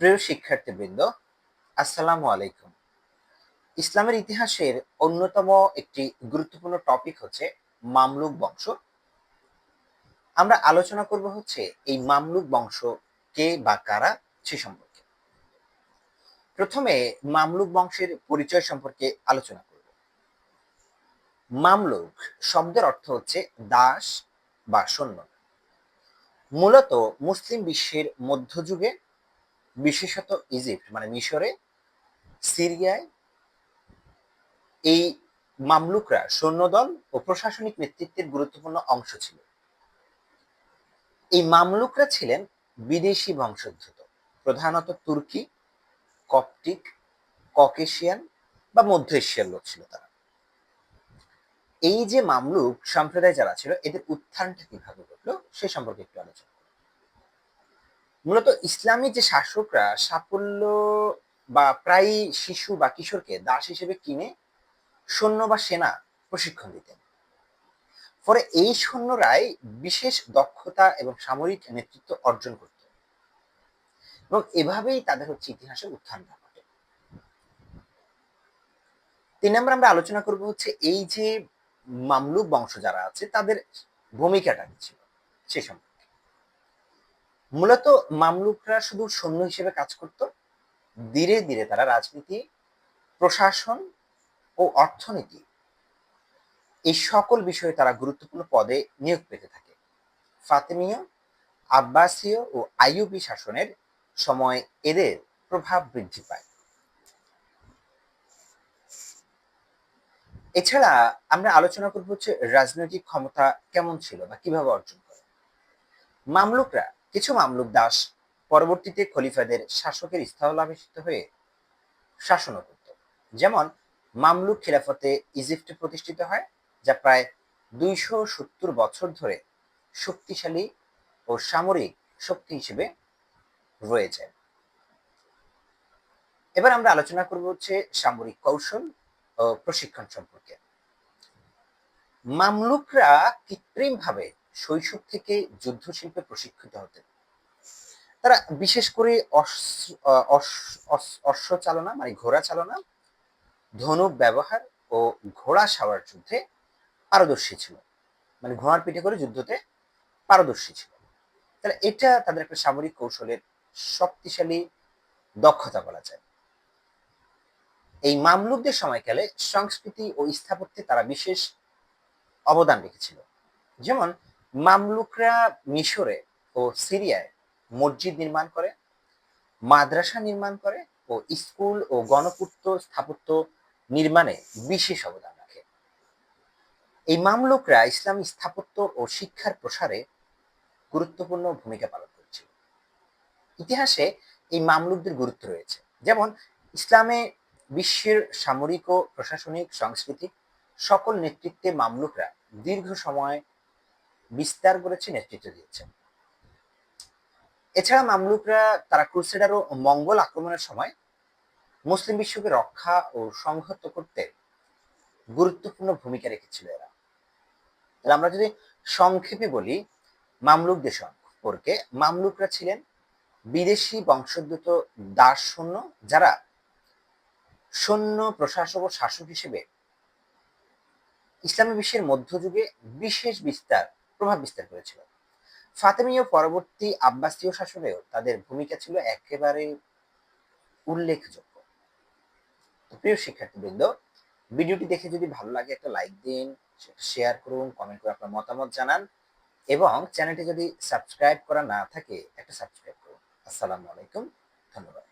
প্রিয় শিক্ষার্থীবৃন্দ, আসসালামু আলাইকুম। ইসলামের ইতিহাসের অন্যতম একটি গুরুত্বপূর্ণ টপিক হচ্ছে মামলুক বংশ। আমরা আলোচনা করব হচ্ছে এই মামলুক বংশ কে বা কারা সে সম্পর্কে। প্রথমে মামলুক বংশের পরিচয় সম্পর্কে আলোচনা করব। মামলুক শব্দের অর্থ হচ্ছে দাস বা সৈন্য। মূলত মুসলিম বিশ্বের মধ্যযুগে বিশেষত ইজিপ্ট মানে মিশরে, সিরিয়ায় এই মামলুকরা সৈন্যদল ও প্রশাসনিক নেতৃত্বের গুরুত্বপূর্ণ অংশ ছিল। এই মামলুকরা ছিলেন বিদেশি বংশোদ্ভূত, প্রধানত তুর্কি, কপটিক, ককেশিয়ান বা মধ্য এশিয়ার লোক ছিল তারা। এই যে মামলুক সম্প্রদায় যারা ছিল, এদের উত্থানটা কীভাবে ঘটলো, সে সম্পর্কে একটু আলোচনা মূলত ইসলামী যে শাসকরা সাফল্য বা প্রায় শিশু বা কিশোরকে দাস হিসেবে কিনে সৈন্য বা সেনা প্রশিক্ষণ দিতেন। ফলে এই সৈন্যরাই বিশেষ দক্ষতা এবং সামরিক নেতৃত্ব অর্জন করত। এবং এভাবেই তাদের হচ্ছে ইতিহাসে উত্থান ঘটে। তিন নম্বর আমরা আলোচনা করব হচ্ছে এই যে মামলুক বংশ যারা আছে, তাদের ভূমিকাটা কি ছিল? সে সম্পর্কে। মূলত মামলুকরা শুধু সৈন্য হিসেবে কাজ করত, ধীরে ধীরে তারা রাজনীতি, প্রশাসন ও অর্থনীতি এই সকল বিষয়ে তারা গুরুত্বপূর্ণ পদে নিয়োগ পেতে থাকে। ফাতেমীয়, আব্বাসীয় ও আইয়ুবি শাসনের সময় এদের প্রভাব বৃদ্ধি পায়। এছাড়া আমরা আলোচনা করব হচ্ছে রাজনৈতিক ক্ষমতা কেমন ছিল বা কীভাবে অর্জন করে। মামলুকরা কিছু মামলুক দাস পরবর্তীতে খলিফাদের শাসকের স্থলাভিষিক্ত হয়ে শাসনও করত। যেমন মামলুক খিলাফতে ইজিপ্টে প্রতিষ্ঠিত হয়, যা প্রায় দুইশো সত্তর বছর ধরে শক্তিশালী ও সামরিক শক্তি হিসেবে রয়েছে। এবার আমরা আলোচনা করব হচ্ছে সামরিক কৌশল ও প্রশিক্ষণ সম্পর্কে। মামলুকরা কৃত্রিমভাবে শৈশব থেকে যুদ্ধ শিল্পে প্রশিক্ষিত হতেন। তারা বিশেষ করে অশ্ব চালনা মানে ঘোড়া চালনা ধনুক ব্যবহার ও ঘোড়া সাওয়ার যুদ্ধে পারদর্শী ছিল। মানে ঘোড়ার পিঠে করে যুদ্ধতে পারদর্শী ছিল। তাহলে এটা তাদের একটা সামরিক কৌশলের শক্তিশালী দক্ষতা বলা যায়। এই মামলুকদের সময়কালে সংস্কৃতি ও স্থাপত্যে তারা বিশেষ অবদান রেখেছিল। যেমন মামলুকরা মিশরে ও সিরিয়ায় মসজিদ নির্মাণ করে, মাদ্রাসা নির্মাণ করে ও স্কুল ও গণপূর্ত স্থাপত্য নির্মাণে বিশেষ অবদান রাখে। এই মামলুকরা ইসলামী স্থাপত্য ও শিক্ষার প্রসারে গুরুত্বপূর্ণ ভূমিকা পালন করেছিল ইতিহাসে এই মামলুকদের গুরুত্ব রয়েছে। যেমন, ইসলামে বিশ্বের সামরিক ও প্রশাসনিক, সাংস্কৃতিক সকল নেতৃত্বে মামলুকরা দীর্ঘ সময় বিস্তার করেছে, নেতৃত্ব দিয়েছে। এছাড়া মামলুকরা তারা ক্রুসেডার ও মঙ্গল আক্রমণের সময় মুসলিম বিশ্বকে রক্ষা ও সংহত করতে গুরুত্বপূর্ণ ভূমিকা রেখেছিল এরা। তাহলে আমরা যদি সংক্ষেপে বলি মামলুকদের সম্পর্কে মামলুকরা ছিলেন বিদেশি বংশোদ্ভূত দাস সৈন্য যারা সৈন্য প্রশাসক ও শাসক হিসেবে ইসলামী বিশ্বের মধ্যযুগে বিশেষ বিস্তার প্রভাব বিস্তার করেছিল। ফাতেমীয় পরবর্তী আব্বাসীয় শাসনেও তাদের ভূমিকা ছিল একেবারে উল্লেখযোগ্য। প্রিয় শিক্ষার্থীবৃন্দ, ভিডিওটি দেখে যদি ভালো লাগে একটা লাইক দিন শেয়ার করুন কমেন্ট করে আপনার মতামত জানান এবং চ্যানেলটি যদি সাবস্ক্রাইব করা না থাকে, একটা সাবস্ক্রাইব করুন। আসসালামু আলাইকুম, ধন্যবাদ।